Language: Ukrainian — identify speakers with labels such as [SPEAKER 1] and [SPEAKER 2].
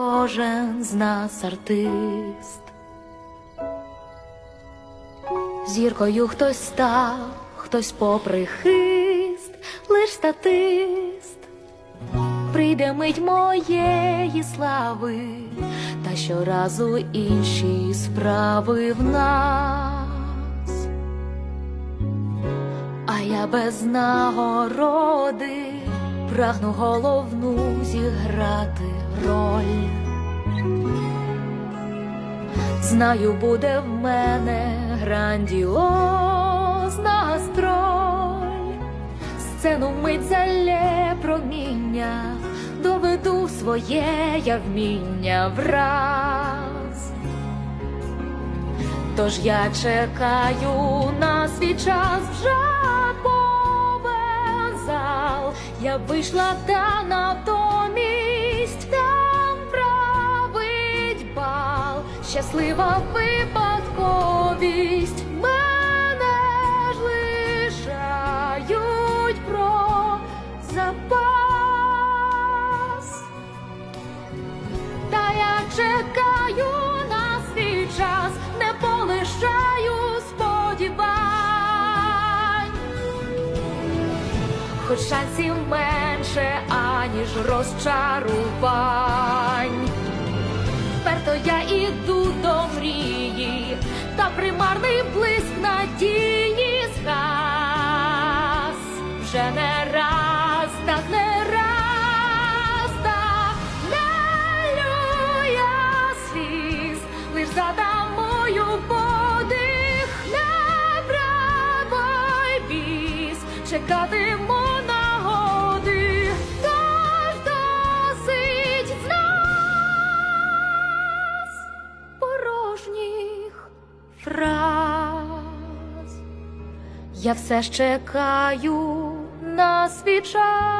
[SPEAKER 1] кожен з нас артист. Зіркою хтось став, хтось попри хист, лиш статист. Прийде мить моєї слави, та щоразу інші справи в нас. А я без нагороди прагну головну зіграти роль. Знаю, буде в мене грандіозна строй. Сцену мить залє проміння, доведу своє я вміння враз. Тож я чекаю на свій час вже. Я вийшла та натомість там править бал. Щаслива випадковість мене лишають про запас. Та я чекаю шансів менше, аніж розчарувань. Вперто я іду до мрії, та примарний блиск надії згас. Вже не раз, так не раз, так не лю сліз, лиш задамую подих, не правий чекатиму фраз. Я все ж чекаю на свій час.